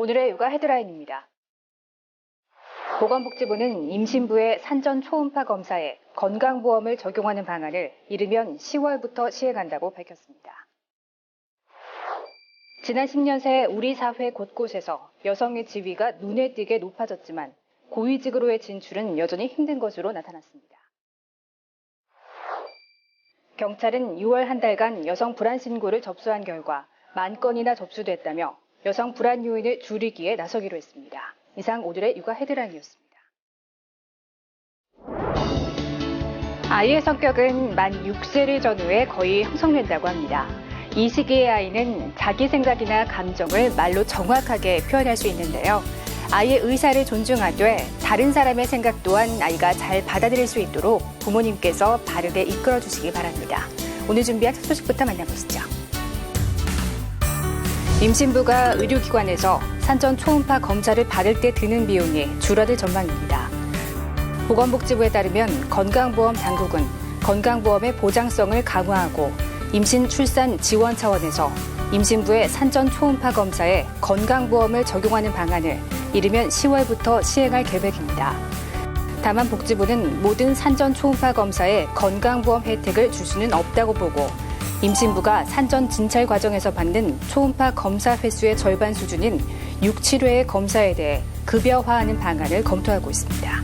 오늘의 육아 헤드라인입니다. 보건복지부는 임신부의 산전 초음파 검사에 건강보험을 적용하는 방안을 이르면 10월부터 시행한다고 밝혔습니다. 지난 10년 새 우리 사회 곳곳에서 여성의 지위가 눈에 띄게 높아졌지만 고위직으로의 진출은 여전히 힘든 것으로 나타났습니다. 경찰은 6월 한 달간 여성 불안 신고를 접수한 결과 만 건이나 접수됐다며 여성 불안 요인을 줄이기에 나서기로 했습니다. 이상 오늘의 육아 헤드라인이었습니다. 아이의 성격은 만 6세를 전후에 거의 형성된다고 합니다. 이 시기의 아이는 자기 생각이나 감정을 말로 정확하게 표현할 수 있는데요. 아이의 의사를 존중하되 다른 사람의 생각 또한 아이가 잘 받아들일 수 있도록 부모님께서 바르게 이끌어 주시기 바랍니다. 오늘 준비한 첫 소식부터 만나보시죠. 임신부가 의료기관에서 산전 초음파 검사를 받을 때 드는 비용이 줄어들 전망입니다. 보건복지부에 따르면 건강보험 당국은 건강보험의 보장성을 강화하고 임신 출산 지원 차원에서 임신부의 산전 초음파 검사에 건강보험을 적용하는 방안을 이르면 10월부터 시행할 계획입니다. 다만 복지부는 모든 산전 초음파 검사에 건강보험 혜택을 줄 수는 없다고 보고 임신부가 산전 진찰 과정에서 받는 초음파 검사 횟수의 절반 수준인 6, 7회의 검사에 대해 급여화하는 방안을 검토하고 있습니다.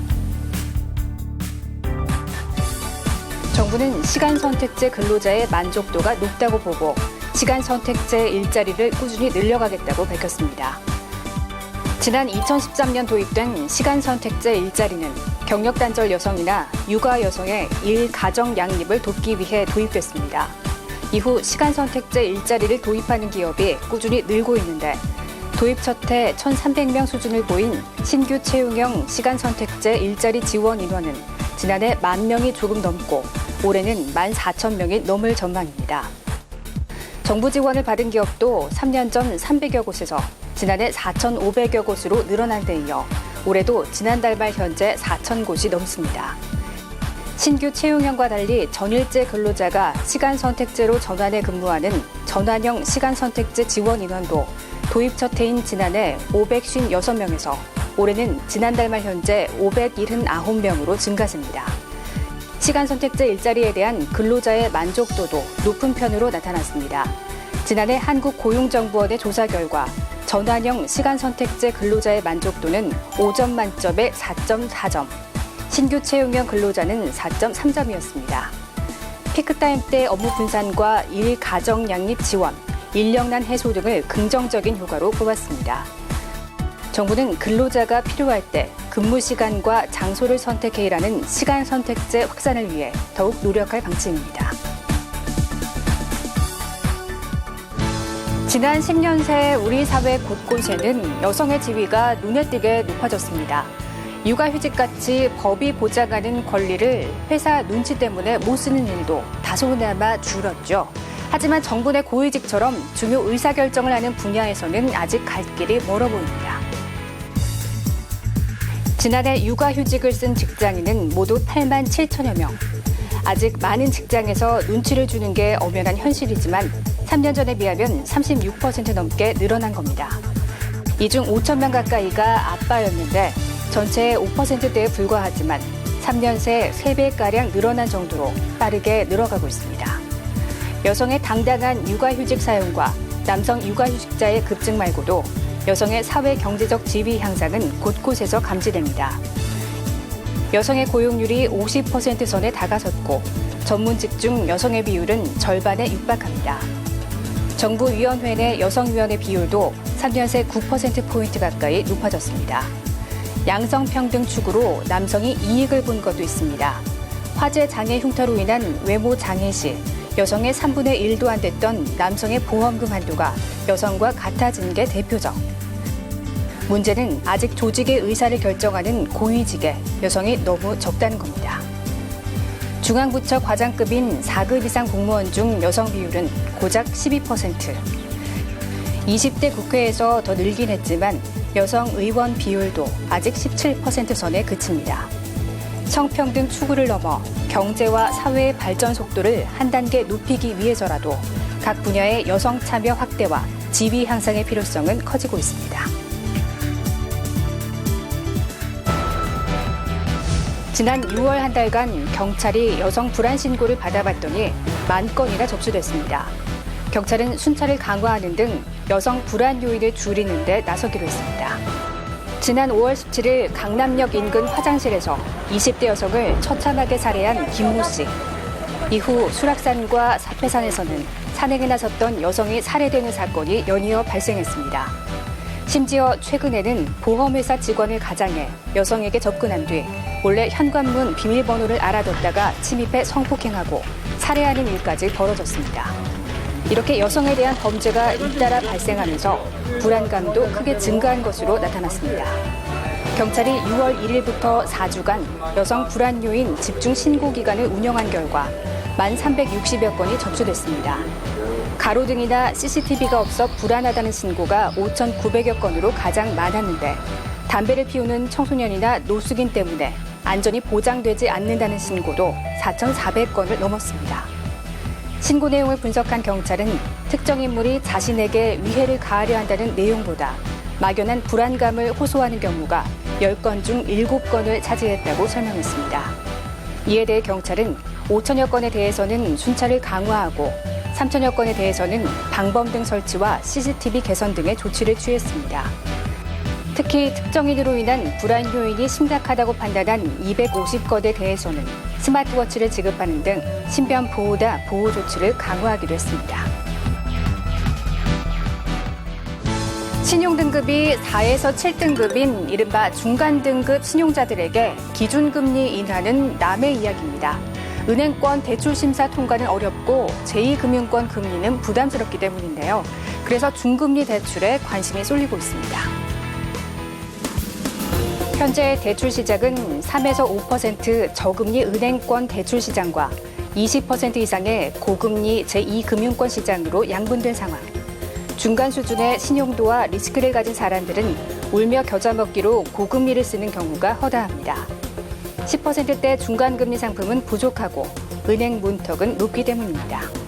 정부는 시간 선택제 근로자의 만족도가 높다고 보고 시간 선택제 일자리를 꾸준히 늘려가겠다고 밝혔습니다. 지난 2013년 도입된 시간 선택제 일자리는 경력 단절 여성이나 육아 여성의 일 가정 양립을 돕기 위해 도입됐습니다. 이후 시간 선택제 일자리를 도입하는 기업이 꾸준히 늘고 있는데 도입 첫 해 1,300명 수준을 보인 신규 채용형 시간 선택제 일자리 지원 인원은 지난해 만 명이 조금 넘고 올해는 만 4천 명이 넘을 전망입니다. 정부 지원을 받은 기업도 3년 전 300여 곳에서 지난해 4,500여 곳으로 늘어난 데 이어 올해도 지난달 말 현재 4천 곳이 넘습니다. 신규 채용형과 달리 전일제 근로자가 시간 선택제로 전환해 근무하는 전환형 시간 선택제 지원 인원도 도입 첫 해인 지난해 556명에서 올해는 지난달 말 현재 579명으로 증가했습니다. 시간 선택제 일자리에 대한 근로자의 만족도도 높은 편으로 나타났습니다. 지난해 한국고용정보원의 조사 결과 전환형 시간 선택제 근로자의 만족도는 5점 만점에 4.4점, 신규 채용형 근로자는 4.3점이었습니다. 피크타임 때 업무 분산과 일 가정 양립 지원, 인력난 해소 등을 긍정적인 효과로 뽑았습니다. 정부는 근로자가 필요할 때 근무 시간과 장소를 선택해 일하는 시간 선택제 확산을 위해 더욱 노력할 방침입니다. 지난 10년 새 우리 사회 곳곳에는 여성의 지위가 눈에 띄게 높아졌습니다. 육아휴직같이 법이 보장하는 권리를 회사 눈치 때문에 못 쓰는 일도 다소나마 줄었죠. 하지만 정부 내 고위직처럼 중요 의사결정을 하는 분야에서는 아직 갈 길이 멀어 보입니다. 지난해 육아휴직을 쓴 직장인은 모두 8만 7천여 명. 아직 많은 직장에서 눈치를 주는 게 엄연한 현실이지만 3년 전에 비하면 36% 넘게 늘어난 겁니다. 이 중 5천 명 가까이가 아빠였는데 전체의 5%대에 불과하지만 3년 새 3배가량 늘어난 정도로 빠르게 늘어가고 있습니다. 여성의 당당한 육아휴직 사용과 남성 육아휴직자의 급증 말고도 여성의 사회 경제적 지위 향상은 곳곳에서 감지됩니다. 여성의 고용률이 50% 선에 다가섰고 전문직 중 여성의 비율은 절반에 육박합니다. 정부위원회 내 여성위원회 비율도 3년 새 9%포인트 가까이 높아졌습니다. 양성평등 축으로 남성이 이익을 본 것도 있습니다. 화재 장애 흉터로 인한 외모 장애 시 여성의 3분의 1도 안 됐던 남성의 보험금 한도가 여성과 같아진 게 대표적. 문제는 아직 조직의 의사를 결정하는 고위직에 여성이 너무 적다는 겁니다. 중앙부처 과장급인 4급 이상 공무원 중 여성 비율은 고작 12%. 20대 국회에서 더 늘긴 했지만 여성 의원 비율도 아직 17% 선에 그칩니다. 성평등 추구를 넘어 경제와 사회의 발전 속도를 한 단계 높이기 위해서라도 각 분야의 여성 참여 확대와 지위 향상의 필요성은 커지고 있습니다. 지난 6월 한 달간 경찰이 여성 불안 신고를 받아봤더니 만 건이나 접수됐습니다. 경찰은 순찰을 강화하는 등 여성 불안 요인을 줄이는 데 나서기로 했습니다. 지난 5월 17일 강남역 인근 화장실에서 20대 여성을 처참하게 살해한 김모 씨. 이후 수락산과 사패산에서는 산행에 나섰던 여성이 살해되는 사건이 연이어 발생했습니다. 심지어 최근에는 보험회사 직원을 가장해 여성에게 접근한 뒤 몰래 현관문 비밀번호를 알아뒀다가 침입해 성폭행하고 살해하는 일까지 벌어졌습니다. 이렇게 여성에 대한 범죄가 잇따라 발생하면서 불안감도 크게 증가한 것으로 나타났습니다. 경찰이 6월 1일부터 4주간 여성 불안 요인 집중 신고 기간을 운영한 결과 1,360여 건이 접수됐습니다. 가로등이나 CCTV가 없어 불안하다는 신고가 5,900여 건으로 가장 많았는데 담배를 피우는 청소년이나 노숙인 때문에 안전이 보장되지 않는다는 신고도 4,400건을 넘었습니다. 신고 내용을 분석한 경찰은 특정 인물이 자신에게 위해를 가하려 한다는 내용보다 막연한 불안감을 호소하는 경우가 10건 중 7건을 차지했다고 설명했습니다. 이에 대해 경찰은 5천여 건에 대해서는 순찰을 강화하고 3천여 건에 대해서는 방범등 설치와 CCTV 개선 등의 조치를 취했습니다. 특히 특정인으로 인한 불안 요인이 심각하다고 판단한 250건에 대해서는 스마트워치를 지급하는 등 신변 보호다 보호 조치를 강화하기도 했습니다. 신용등급이 4에서 7등급인 이른바 중간등급 신용자들에게 기준금리 인하는 남의 이야기입니다. 은행권 대출 심사 통과는 어렵고 제2금융권 금리는 부담스럽기 때문인데요. 그래서 중금리 대출에 관심이 쏠리고 있습니다. 현재 대출 시작은 3에서 5% 저금리 은행권 대출 시장과 20% 이상의 고금리 제2금융권 시장으로 양분된 상황. 중간 수준의 신용도와 리스크를 가진 사람들은 울며 겨자 먹기로 고금리를 쓰는 경우가 허다합니다. 10%대 중간금리 상품은 부족하고 은행 문턱은 높기 때문입니다.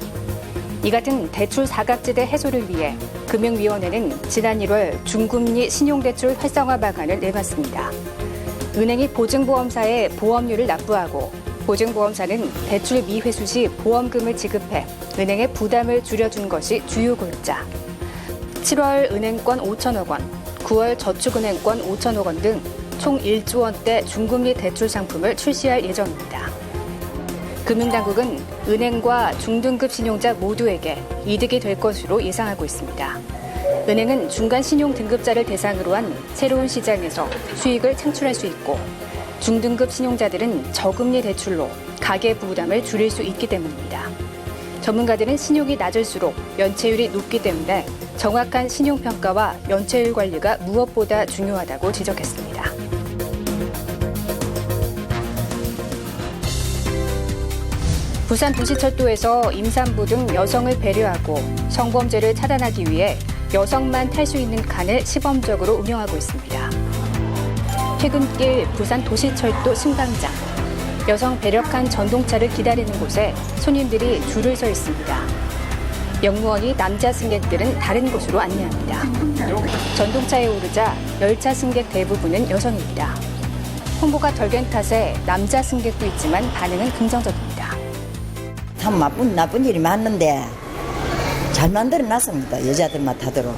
이 같은 대출 사각지대 해소를 위해 금융위원회는 지난 1월 중금리 신용대출 활성화 방안을 내봤습니다. 은행이 보증보험사에 보험료를 납부하고 보증보험사는 대출 미회수 시 보험금을 지급해 은행의 부담을 줄여준 것이 주요 골자. 7월 은행권 5천억 원, 9월 저축은행권 5천억 원 등 총 1조 원대 중금리 대출 상품을 출시할 예정입니다. 금융당국은 은행과 중등급 신용자 모두에게 이득이 될 것으로 예상하고 있습니다. 은행은 중간 신용 등급자를 대상으로 한 새로운 시장에서 수익을 창출할 수 있고 중등급 신용자들은 저금리 대출로 가계 부담을 줄일 수 있기 때문입니다. 전문가들은 신용이 낮을수록 연체율이 높기 때문에 정확한 신용평가와 연체율 관리가 무엇보다 중요하다고 지적했습니다. 부산 도시철도에서 임산부 등 여성을 배려하고 성범죄를 차단하기 위해 여성만 탈 수 있는 칸을 시범적으로 운영하고 있습니다. 퇴근길 부산 도시철도 승강장. 여성 배려칸 전동차를 기다리는 곳에 손님들이 줄을 서 있습니다. 영무원이 남자 승객들은 다른 곳으로 안내합니다. 전동차에 오르자 열차 승객 대부분은 여성입니다. 홍보가 덜 된 탓에 남자 승객도 있지만 반응은 긍정적입니다. 참 나쁜 나쁜 일이 많는데 잘 만들어 놨습니다. 여자들만 타도록.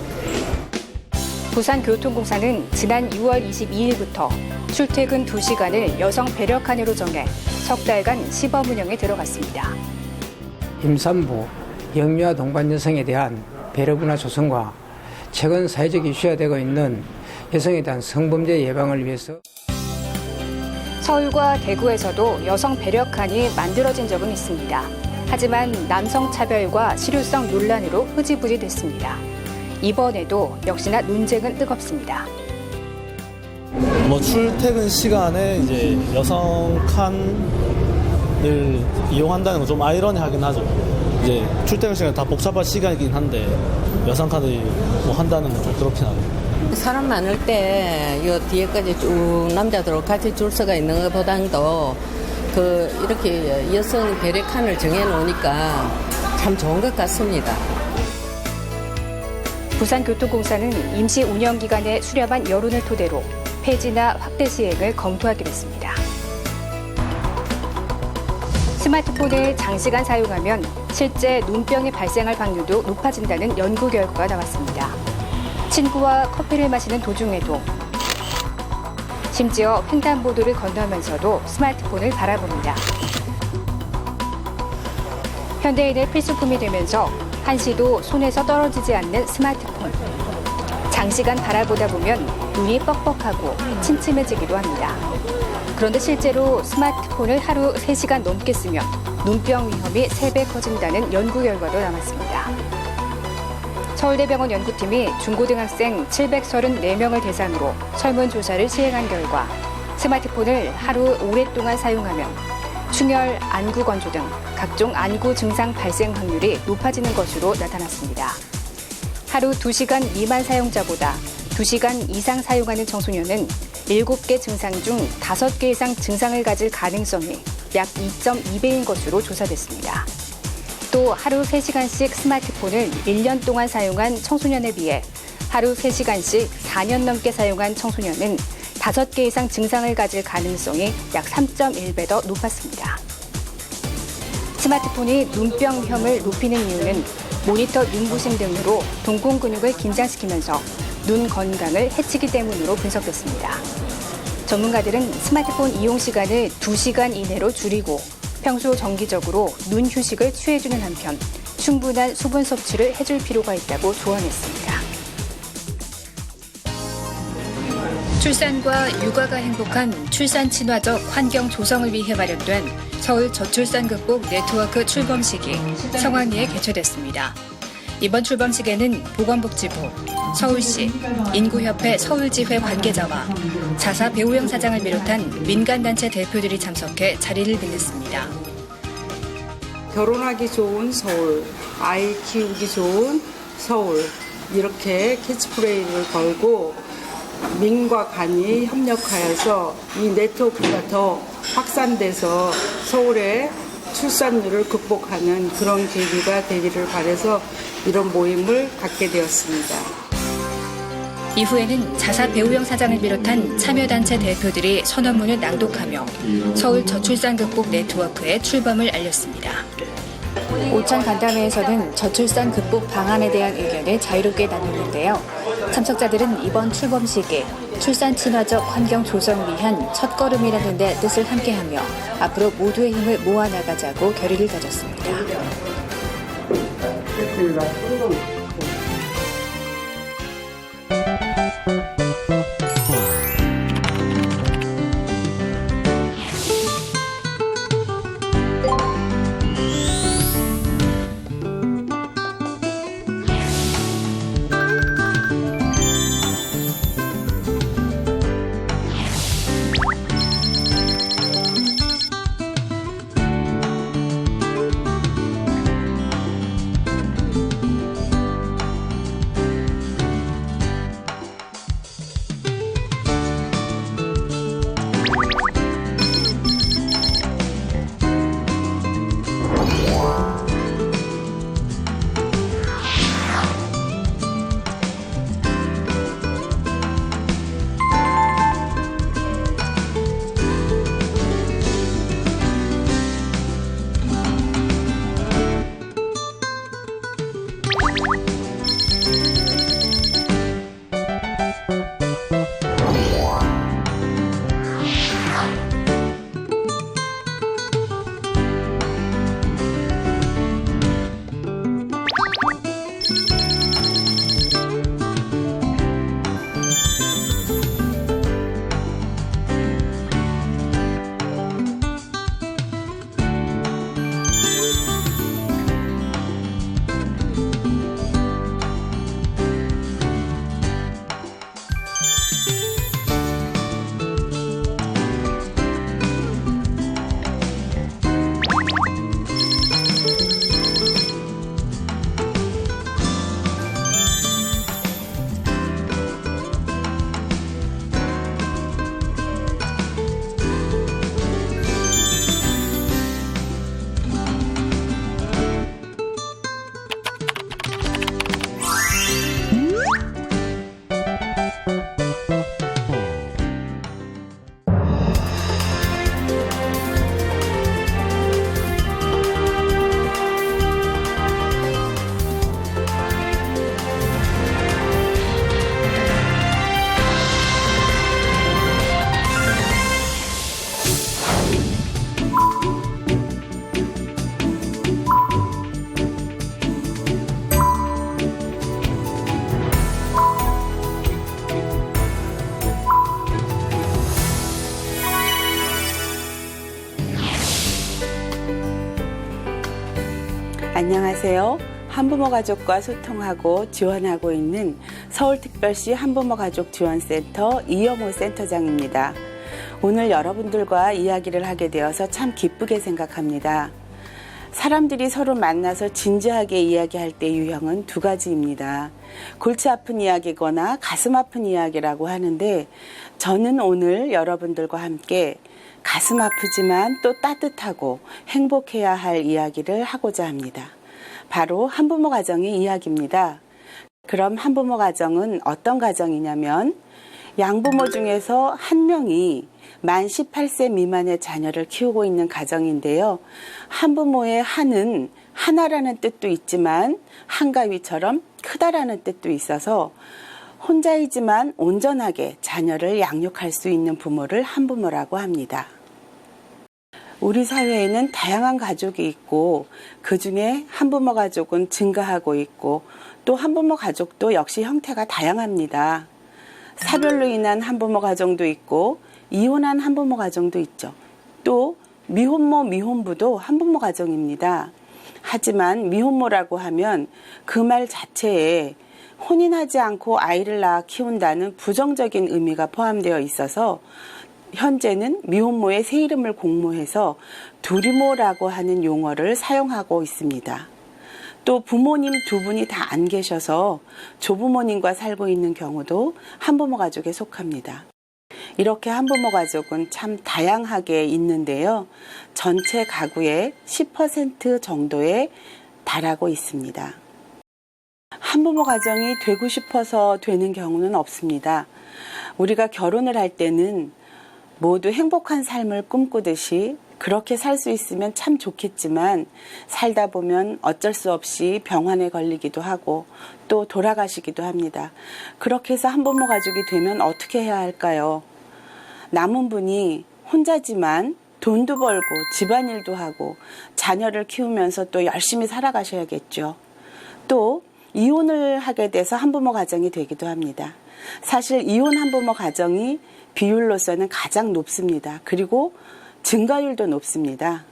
부산교통공사는 지난 6월 22일부터 출퇴근 2시간을 여성 배려 칸으로 정해 석 달간 시범 운영에 들어갔습니다. 임산부, 영유아 동반 여성에 대한 배려 문화 조성과 최근 사회적 이슈화 되고 있는 여성에 대한 성범죄 예방을 위해서 서울과 대구에서도 여성 배려 칸이 만들어진 적은 있습니다. 하지만 남성 차별과 실효성 논란으로 흐지부지 됐습니다. 이번에도 역시나 논쟁은 뜨겁습니다. 뭐 출퇴근 시간에 이제 여성 칸을 이용한다는 건 좀 아이러니하긴 하죠. 이제 출퇴근 시간 다 복잡한 시간이긴 한데 여성 칸을 뭐 한다는 건 좀 그렇긴 하죠. 사람 많을 때, 요 뒤에까지 쭉 남자들 같이 줄 서가 있는 것보다도 그, 이렇게 여성 배려 칸을 정해놓으니까 참 좋은 것 같습니다. 부산교통공사는 임시 운영 기간에 수렴한 여론을 토대로 폐지나 확대 시행을 검토하기로 했습니다. 스마트폰을 장시간 사용하면 실제 눈병이 발생할 확률도 높아진다는 연구 결과가 나왔습니다. 친구와 커피를 마시는 도중에도 심지어 횡단보도를 건너면서도 스마트폰을 바라봅니다. 현대인의 필수품이 되면서 한시도 손에서 떨어지지 않는 스마트폰. 장시간 바라보다 보면 눈이 뻑뻑하고 침침해지기도 합니다. 그런데 실제로 스마트폰을 하루 3시간 넘게 쓰면 눈병 위험이 3배 커진다는 연구 결과도 남았습니다. 서울대병원 연구팀이 중고등학생 734명을 대상으로 설문조사를 시행한 결과 스마트폰을 하루 오랫동안 사용하면 충혈, 안구 건조 등 각종 안구 증상 발생 확률이 높아지는 것으로 나타났습니다. 하루 2시간 미만 사용자보다 2시간 이상 사용하는 청소년은 7개 증상 중 5개 이상 증상을 가질 가능성이 약 2.2배인 것으로 조사됐습니다. 또 하루 3시간씩 스마트폰을 1년 동안 사용한 청소년에 비해 하루 3시간씩 4년 넘게 사용한 청소년은 5개 이상 증상을 가질 가능성이 약 3.1배 더 높았습니다. 스마트폰이 눈병 위험을 높이는 이유는 모니터 눈부심 등으로 동공 근육을 긴장시키면서 눈 건강을 해치기 때문으로 분석됐습니다. 전문가들은 스마트폰 이용 시간을 2시간 이내로 줄이고 평소 정기적으로 눈 휴식을 취해주는 한편 충분한 수분 섭취를 해줄 필요가 있다고 조언했습니다. 출산과 육아가 행복한 출산 친화적 환경 조성을 위해 마련된 서울 저출산 극복 네트워크 출범식이 성황리에 개최됐습니다. 이번 출범식에는 보건복지부, 서울시, 인구협회 서울지회 관계자와 자사 배우영 사장을 비롯한 민간단체 대표들이 참석해 자리를 빛냈습니다. 결혼하기 좋은 서울, 아이 키우기 좋은 서울 이렇게 캐치프레이를 걸고 민과 간이 협력하여서 이 네트워크가 더 확산돼서 서울의 출산율을 극복하는 그런 계기가 되기를 바래서 이런 모임을 갖게 되었습니다. 이후에는 자사 배우영 사장을 비롯한 참여단체 대표들이 선언문을 낭독하며 서울 저출산 극복 네트워크의 출범을 알렸습니다. 오찬 간담회에서는 저출산 극복 방안에 대한 의견을 자유롭게 나눴는데요. 참석자들은 이번 출범식에 출산 친화적 환경 조성을 위한 첫걸음이라는 데 뜻을 함께하며 앞으로 모두의 힘을 모아 나가자고 결의를 다졌습니다. 팬들이랑 항상 안녕하세요. 한부모 가족과 소통하고 지원하고 있는 서울특별시 한부모 가족 지원센터 이영호 센터장입니다. 오늘 여러분들과 이야기를 하게 되어서 참 기쁘게 생각합니다. 사람들이 서로 만나서 진지하게 이야기할 때 유형은 두 가지입니다. 골치 아픈 이야기거나 가슴 아픈 이야기라고 하는데 저는 오늘 여러분들과 함께 가슴 아프지만 또 따뜻하고 행복해야 할 이야기를 하고자 합니다. 바로 한부모 가정의 이야기입니다. 그럼 한부모 가정은 어떤 가정이냐면 양부모 중에서 한 명이 만 18세 미만의 자녀를 키우고 있는 가정인데요. 한부모의 한은 하나라는 뜻도 있지만 한가위처럼 크다라는 뜻도 있어서 혼자이지만 온전하게 자녀를 양육할 수 있는 부모를 한부모라고 합니다. 우리 사회에는 다양한 가족이 있고 그 중에 한부모 가족은 증가하고 있고 또 한부모 가족도 역시 형태가 다양합니다. 사별로 인한 한부모 가정도 있고 이혼한 한부모 가정도 있죠. 또 미혼모 미혼부도 한부모 가정입니다. 하지만 미혼모라고 하면 그 말 자체에 혼인하지 않고 아이를 낳아 키운다는 부정적인 의미가 포함되어 있어서 현재는 미혼모의 새 이름을 공모해서 두리모라고 하는 용어를 사용하고 있습니다. 또 부모님 두 분이 다 안 계셔서 조부모님과 살고 있는 경우도 한부모 가족에 속합니다. 이렇게 한부모 가족은 참 다양하게 있는데요. 전체 가구의 10% 정도에 달하고 있습니다. 한부모 가정이 되고 싶어서 되는 경우는 없습니다. 우리가 결혼을 할 때는 모두 행복한 삶을 꿈꾸듯이 그렇게 살 수 있으면 참 좋겠지만 살다 보면 어쩔 수 없이 병환에 걸리기도 하고 또 돌아가시기도 합니다. 그렇게 해서 한부모 가족이 되면 어떻게 해야 할까요? 남은 분이 혼자지만 돈도 벌고 집안일도 하고 자녀를 키우면서 또 열심히 살아가셔야겠죠. 또 이혼을 하게 돼서 한부모 가정이 되기도 합니다. 사실 이혼 한부모 가정이 비율로서는 가장 높습니다. 그리고 증가율도 높습니다.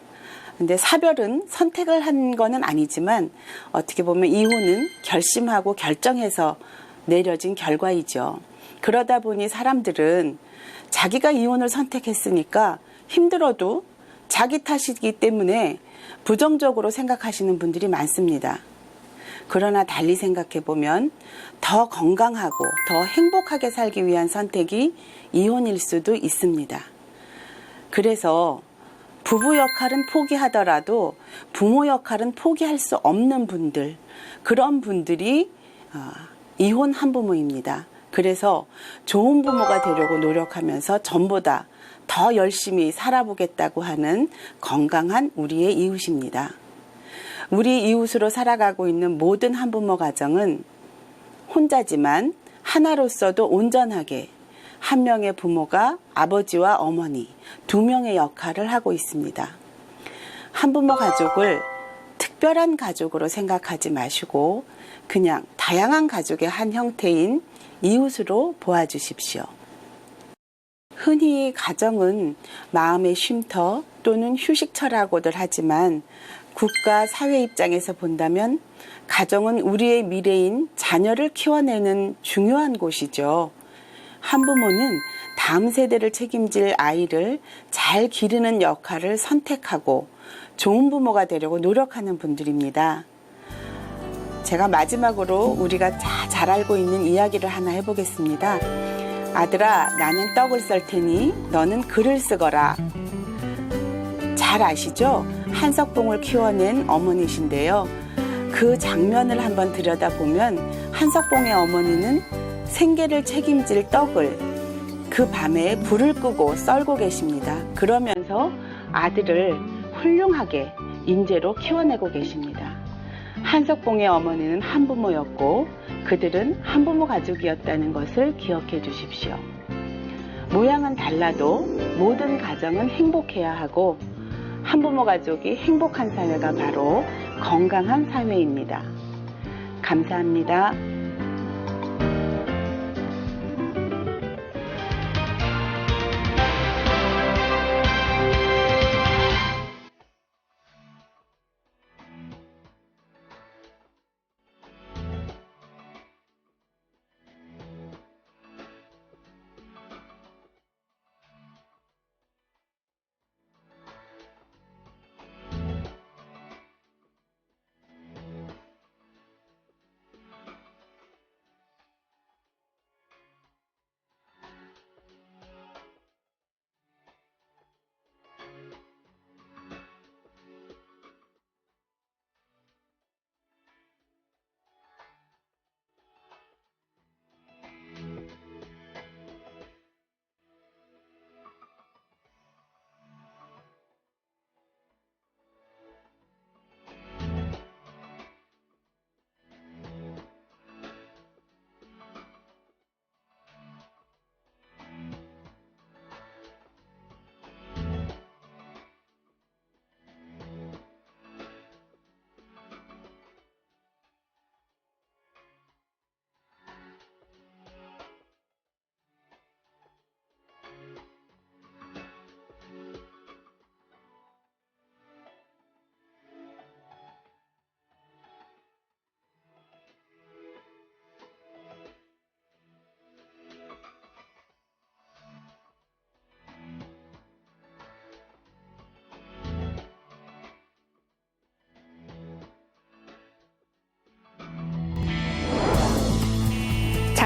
근데 사별은 선택을 한 거는 아니지만 어떻게 보면 이혼은 결심하고 결정해서 내려진 결과이죠. 그러다 보니 사람들은 자기가 이혼을 선택했으니까 힘들어도 자기 탓이기 때문에 부정적으로 생각하시는 분들이 많습니다. 그러나 달리 생각해 보면 더 건강하고 더 행복하게 살기 위한 선택이 이혼일 수도 있습니다. 그래서 부부 역할은 포기하더라도 부모 역할은 포기할 수 없는 분들, 그런 분들이 어, 이혼 한 부모입니다. 그래서 좋은 부모가 되려고 노력하면서 전보다 더 열심히 살아보겠다고 하는 건강한 우리의 이웃입니다. 우리 이웃으로 살아가고 있는 모든 한부모 가정은 혼자지만 하나로서도 온전하게 한 명의 부모가 아버지와 어머니 두 명의 역할을 하고 있습니다. 한부모 가족을 특별한 가족으로 생각하지 마시고 그냥 다양한 가족의 한 형태인 이웃으로 보아주십시오. 흔히 가정은 마음의 쉼터 또는 휴식처라고들 하지만 국가 사회 입장에서 본다면 가정은 우리의 미래인 자녀를 키워내는 중요한 곳이죠. 한 부모는 다음 세대를 책임질 아이를 잘 기르는 역할을 선택하고 좋은 부모가 되려고 노력하는 분들입니다. 제가 마지막으로 우리가 잘 알고 있는 이야기를 하나 해보겠습니다. 아들아, 나는 떡을 썰 테니 너는 글을 쓰거라. 잘 아시죠? 한석봉을 키워낸 어머니신데요. 그 장면을 한번 들여다보면 한석봉의 어머니는 생계를 책임질 떡을 그 밤에 불을 끄고 썰고 계십니다. 그러면서 아들을 훌륭하게 인재로 키워내고 계십니다. 한석봉의 어머니는 한부모였고 그들은 한부모 가족이었다는 것을 기억해 주십시오. 모양은 달라도 모든 가정은 행복해야 하고 한부모 가족이 행복한 사회가 바로 건강한 사회입니다. 감사합니다.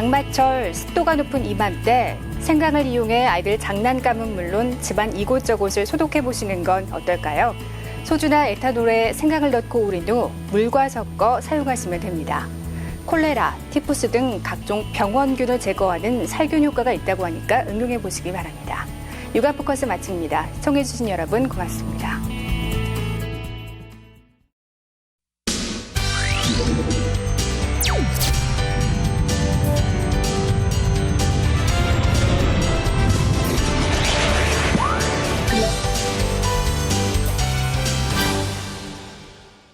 장마철 습도가 높은 이맘때 생강을 이용해 아이들 장난감은 물론 집안 이곳저곳을 소독해 보시는 건 어떨까요? 소주나 에탄올에 생강을 넣고 우린 후 물과 섞어 사용하시면 됩니다. 콜레라, 티푸스 등 각종 병원균을 제거하는 살균 효과가 있다고 하니까 응용해 보시기 바랍니다. 육아 포커스 마칩니다. 시청해주신 여러분 고맙습니다.